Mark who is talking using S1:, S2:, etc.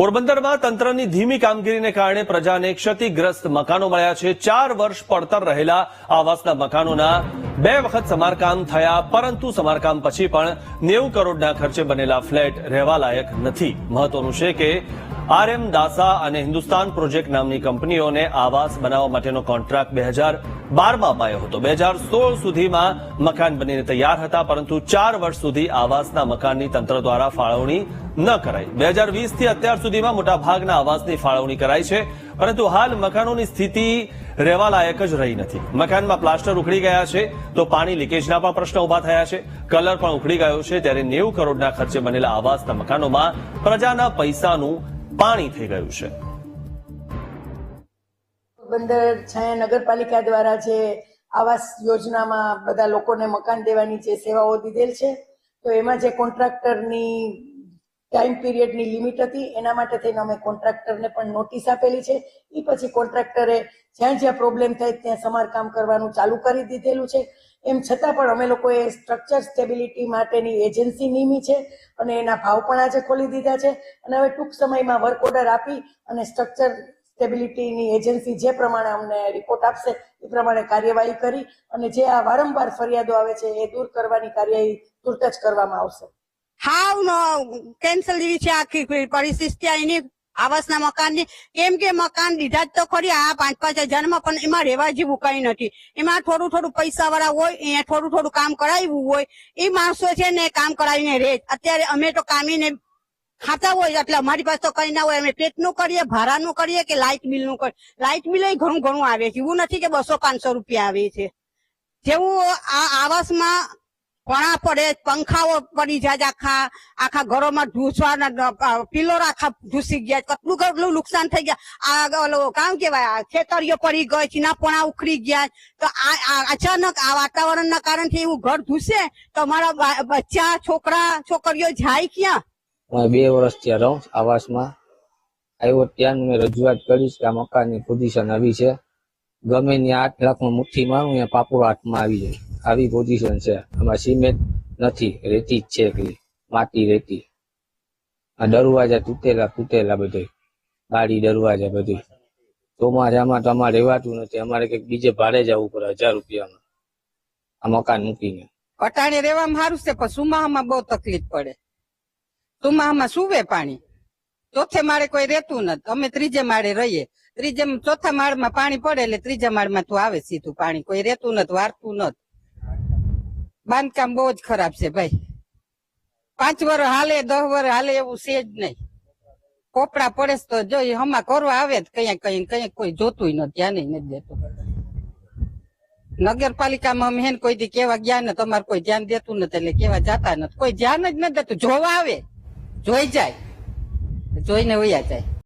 S1: પોરબંદરમાં તંત્રની ધીમી કામગીરીને કારણે પ્રજાને ક્ષતિગ્રસ્ત મકાનો મળ્યા છે. ચાર વર્ષ પડતર રહેલા આવાસના મકાનોના બે વખત સમારકામ થયા, પરંતુ સમારકામ પછી પણ નેવું કરોડના ખર્ચે બનેલા ફ્લેટ રહેવા લાયક નથી. મહત્વનું છે કે આરએમ, દાસા અને હિન્દુસ્તાન પ્રોજેક્ટ નામની કંપનીઓને આવાસ બનાવવા માટેનો કોન્ટ્રાક્ટ બે હજાર બારમાં અપાયો હતો. બે હજાર સોળ સુધીમાં મકાન બનીને તૈયાર હતા, પરંતુ ચાર વર્ષ સુધી આવાસના મકાનની તંત્ર દ્વારા ફાળવણી ન કરાઈ. બે હજાર વીસથી અત્યાર સુધીમાં મોટાભાગના આવાસની ફાળવણી કરાઈ છે, પરંતુ હાલ મકાનોની સ્થિતિ રહેવા લાયક જ રહી નથી. મકાનમાં પ્લાસ્ટર ઉખડી ગયા છે, તો પાણી લીકેજના પણ પ્રશ્ન ઊભા થયા છે. કલર પણ ઉખડી ગયો છે, ત્યારે નેવું કરોડના ખર્ચે બનેલા આવાસના મકાનોમાં પ્રજાના પૈસાનું પાણી થઈ ગયું છે.
S2: બંદર છાયા નગરપાલિકા દ્વારા જે આવાસ યોજનામાં બધા લોકોને મકાન દેવાની જે સેવાઓ દીધેલ છે, તો એમાં જે કોન્ટ્રાક્ટરની ટાઈમ પીરિયડની લિમિટ હતી. એના માટે થઈને અમે કોન્ટ્રાક્ટરને પણ નોટિસ આપેલી છે. એ પછી કોન્ટ્રાક્ટરે જ્યાં જ્યાં પ્રોબ્લેમ થાય ત્યાં સમારકામ કરવાનું ચાલુ કરી દીધેલું છે. એમ છતાં પણ અમે લોકોએ સ્ટ્રક્ચર સ્ટેબિલિટી માટેની એજન્સી નિમી છે અને એના ભાવ પણ આજે ખોલી દીધા છે. અને હવે ટૂંક સમયમાં વર્ક ઓર્ડર આપી અને સ્ટ્રક્ચર સ્ટેબિલિટીની એજન્સી જે પ્રમાણે અમને રિપોર્ટ આપશે, એ પ્રમાણે કાર્યવાહી કરી અને જે આ વારંવાર ફરિયાદો આવે છે, એ દૂર કરવાની કાર્યવાહી તુરત જ કરવામાં આવશે.
S3: હાવ નો કેન્સલ જેવી છે આખી પરિસ્થિતિ એની આવાસના મકાનની. કેમ કે મકાન લીધા જ તો ખરી, આ પાંચ પાંચ હજારમાં પણ એમાં રહેવા જેવું કઈ નથી. એમાં થોડું થોડું પૈસા વાળા હોય, અહીંયા થોડું થોડું કામ કરાવ્યું હોય, એ માણસો છે ને કામ કરાવીને રહે અત્યારે અમે તો કામીને ખાતા હોય, એટલે અમારી પાસે તો કઈ ના હોય. અમે પેટનું કરીએ, ભાડાનું કરીએ કે લાઇટ બિલનું કરીએ? લાઇટ બિલ ઘણું ઘણું આવે છે. એવું નથી કે બસો પાંચસો રૂપિયા આવે છે. જેવું આ આવાસમાં પણા પડે, પંખાઓ પડી જાય આખા આખા ઘરોમાં ઢૂસવાના પિલોર આખા ઢૂસી ગયા કેટલું કેટલું નુકસાન થઈ ગયા. આ કામ કેવાય ખેતરીઓ પડી ગઈ ચીના પણા ઉખડી ગયા તો આ અચાનક આ વાતાવરણના કારણથી એવું ઘર ધૂસે, તો અમારા બચ્ચા, છોકરા, છોકરીઓ જાય ક્યાં?
S4: હું બે વર્ષ ત્યાં રહું આવાસમાં. આવ્યો ત્યાં મેં રજૂઆત કરીશ કે આ મકાનની પોઝિશન આવી છે. ગમે ત્યાં આઠ લાખમાં મુઠ્ઠી મારું ત્યાં પાપુર હાથમાં આવી જાય. આવી પોઝિશન છે. આમાં સિમેન્ટ નથી, રેતી જ છે એકલી, માટી રેતી. આ દરવાજા તૂટેલા તૂટેલા બધે ગાડી દરવાજા બધું. ચોમાસામાં તો અમારે રહેવાતું નથી. અમારે કંઈક બીજે ભાડે જવું પડે હજાર રૂપિયામાં. આ મકાન મૂકીને.
S5: અટાણે રહેવામાં સારું છે, પણ સુમાહામાં બહુ તકલીફ પડે. સુમાહામાં સુવે પાણી? ચોથે માળે કોઈ રહેતું નથી. અમે ત્રીજે માળે રહીએ. ત્રીજે ચોથા માળમાં પાણી પડે એટલે ત્રીજા માળમાં તો આવે સીધું પાણી. કોઈ રહેતું નથી, વારતું નથી. બાંધકામ બહુ જ ખરાબ છે ભાઈ. પાંચ વર્ષ હાલે દસ વર્ષ હાલે એવું છે જ નહીં. કોપડા પડે તો જો હમા કરવા આવે કયા કઈ કઈ કોઈ જોતું નથી ધ્યાન નથી દેતું. નગરપાલિકામાં અમે કોઈ દી કેવા ગયા ને તમારે કોઈ ધ્યાન દેતું નથી એટલે કેવા જાતા નથી. કોઈ ધ્યાન જ નથી દેતું. જોવા આવે, જોઈ જાય, જોઈને વયા જાય.